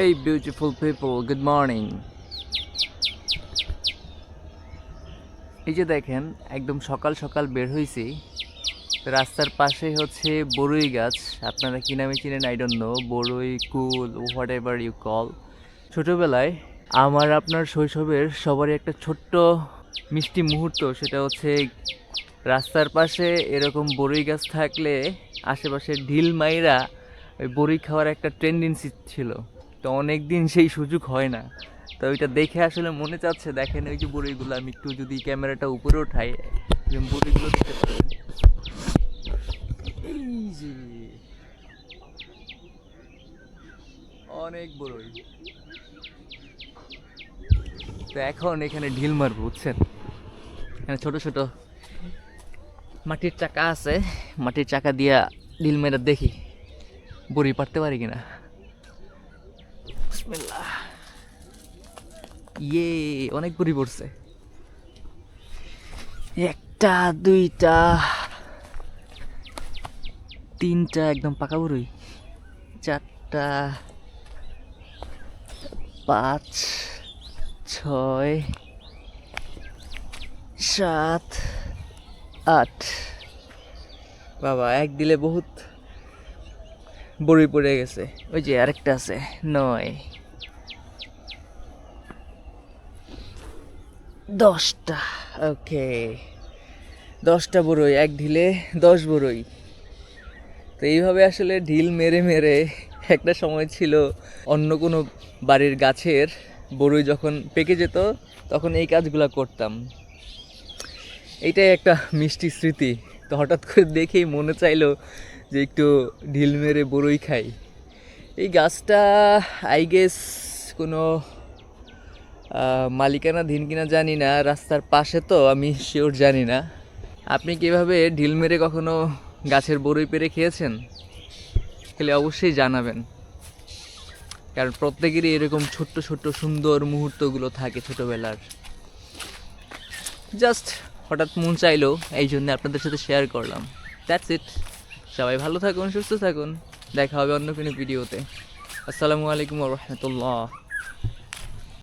Hey beautiful people, good morning. এই যে দেখেন একদম সকাল সকাল বের হয়েছি রাস্তার পাশে হচ্ছে বড়ই গাছ। আপনারা কি নামে চিনেন? আই ডোন্ট নো বড়ই cool whatever you call ছোটোবেলায় আমার আপনার শৈশবের সবারই একটা ছোট্ট মিষ্টি মুহূর্ত সেটা হচ্ছে রাস্তার পাশে এরকম বড়ই গাছ থাকলে আশেপাশে ঢিল মাইরা ওই বড়ি খাওয়ার একটা টেন্ডেন্সি ছিল। তো অনেক দিন সেই সুযোগ হয় না। তো ওইটা দেখে আসলে মনে চাচ্ছে, দেখেন ওই যে বড়িগুলো আমি একটু যদি ক্যামেরাটা উপরে উঠাই বড়িগুলো পারেন এই যে, অনেক বড়ই তো এখন এখানে ঢিল মারবো, বুঝছেন? এখানে ছোট ছোট মাটির চাকা আছে, মাটির চাকা দিয়া ঢিল মেরে দেখি, বড়ি পারতে পারি কিনা। ইয়ে অনেক বড়ি পড়ছে। একটা দুইটা তিনটা একদম পাকা বড়ই চারটা পাঁচ ছয় সাত আট। বাবা এক দিলে বহুত বড়ি পড়ে গেছে। ওই যে আরেকটা আছে নয়। দশটা, ওকে। দশটা বড়ই এক ঢিলে দশ বড়ই তো এইভাবে আসলে ঢিল মেরে মেরে একটা সময় ছিল অন্য কোনো বাড়ির গাছের বড়ই যখন পেকে যেত, তখন এই কাজগুলো করতাম। এইটাই একটা মিষ্টি স্মৃতি। তো হঠাৎ করে দেখেই মনে চাইলো যে একটু ঢিল মেরে বড়ই খাই। এই গাছটা আই গেস কোনো মালিকানাধীন কিনা জানি না, রাস্তার পাশে তো আমি শিওর জানি না। আপনি কীভাবে ঢিল মেরে কখনো গাছের বড়ই পেরে খেয়েছেন? খেলে অবশ্যই জানাবেন। কারণ প্রত্যেকেরই এরকম ছোট্ট ছোট্ট, সুন্দর মুহূর্তগুলো থাকে ছোটোবেলার। জাস্ট হঠাৎ মন চাইলো এই জন্য আপনাদের সাথে শেয়ার করলাম। দ্যাটস ইট সবাই ভালো থাকুন, সুস্থ থাকুন। দেখা হবে অন্য কোনো ভিডিওতে আসসালামু আলাইকুম রহমতুল্লাহ।